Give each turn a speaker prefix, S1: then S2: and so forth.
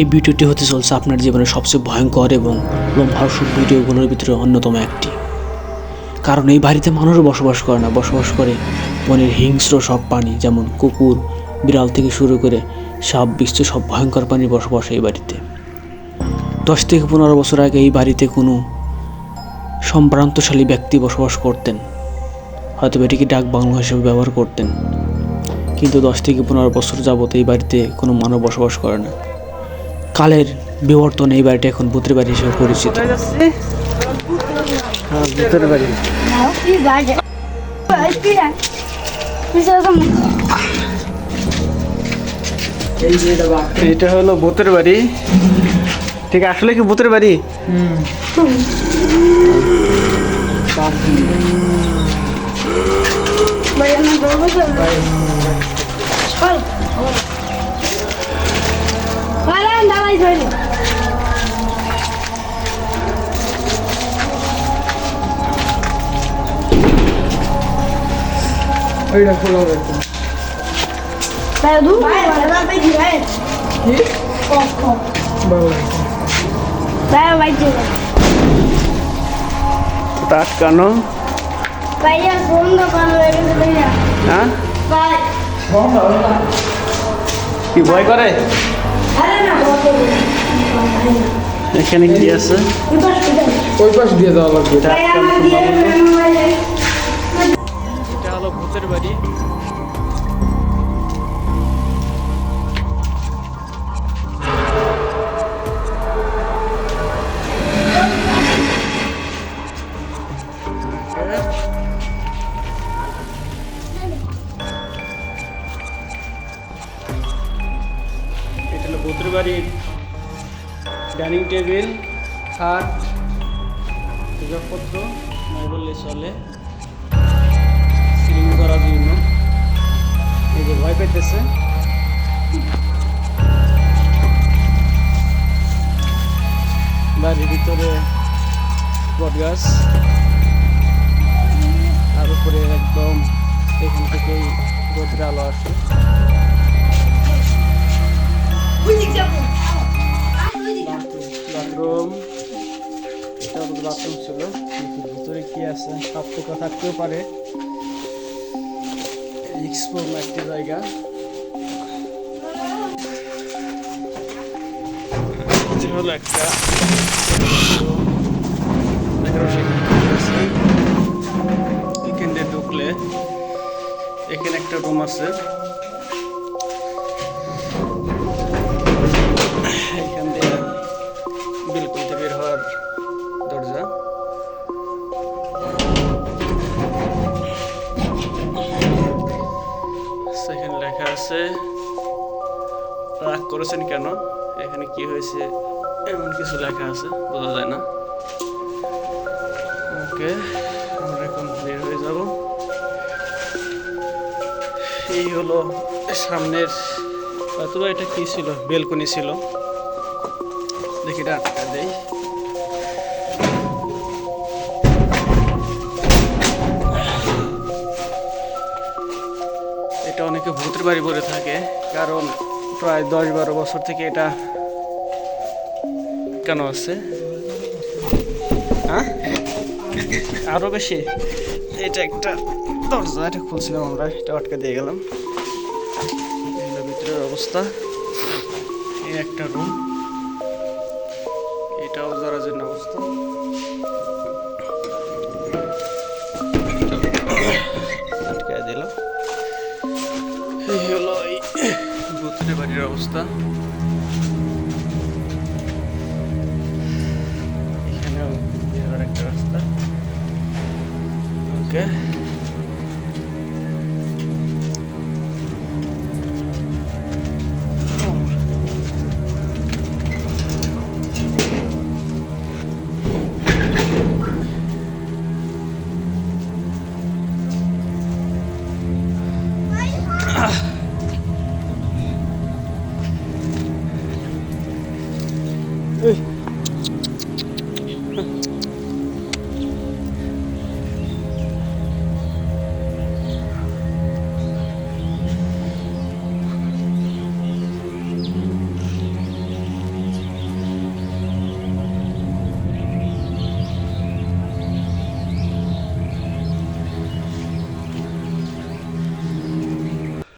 S1: এই ভিডিওটি হতে চলছে আপনার জীবনের সবচেয়ে ভয়ঙ্কর এবং লোমহর্ষক ভিডিওগুলোর ভিতরে অন্যতম একটি। কারণ এই বাড়িতে মানুষ বসবাস করে না, বসবাস করে বনের হিংস্র সব প্রাণী, যেমন কুকুর, বিড়াল থেকে শুরু করে সাপ বিশ্ব সব ভয়ঙ্কর প্রাণীর বসবাস এই বাড়িতে। দশ থেকে পনেরো বছর আগে এই বাড়িতে কোনো সম্ভ্রান্তশালী ব্যক্তি বসবাস করতেন। হয়তো এটিকে ডাক বাংলা হিসেবে ব্যবহার করতেন। কিন্তু দশ থেকে পনেরো বছর যাবত এই বাড়িতে কোনো মানব বসবাস করে না। কালের বিবর্তন এই বাড়িটা এখন ভূতের বাড়ি হিসেবে পরিচিত।
S2: হ্যাঁ, এটা হলো ভূতের বাড়ি। ঠিক আসলে কি ভূতের বাড়ি?
S3: হুম
S2: ওইটা খোলা
S3: রাখো তাই
S2: দু আটকানো
S3: ভাইয়া কোন? দোকান
S2: হয়ে কি ভয় করে? এখানে কি আছে?
S4: ওই পাশ দিয়ে দেওয়া লাগবে।
S2: এটা বাড়ির ডাইনিং টেবিল খাট পূজাপত্র নাই বললে চলে সিলিং করার জন্য। এই যে ভয় পেতেছে। বাড়ির ভিতরে বট গাছ। আর উপরে একদম এখান থেকেই রোদের আলো আসে। বাথরুম। এটা হলো বাথরুম ছিল। ভিতরে কি আছে? পোকা থাকতেও পারে। একটি জায়গা। হলো একটা এগারো এখান দিয়ে ঢুকলে এখানে একটা রুম আছে। আছে। রাগ করেছেন কেন? এখানে কি হয়েছে? এমন কিছু লেখা আছে, বোঝা যায় না। ওকে, আমরা এখন বের হয়ে যাব। এই হলো সামনের অথবা এটা কি ছিল? বেলকনি ছিল। দেখি এটা আটকা দেই। বাড়ি বলে থাকে। কারণ প্রায় দশ বারো বছর থেকে এটা কেন আছে? হ্যাঁ? আরও বেশি? এটা একটা দরজা, এটা খুলছিলাম আমরা, এটা আটকে দিয়ে গেলাম। ভিতরের অবস্থা। এই একটা রুম এটাও জরাজীর্ণ অবস্থা। ভূতের বাড়ির অবস্থা? এখানেও একটা রাস্তা। ওকে এই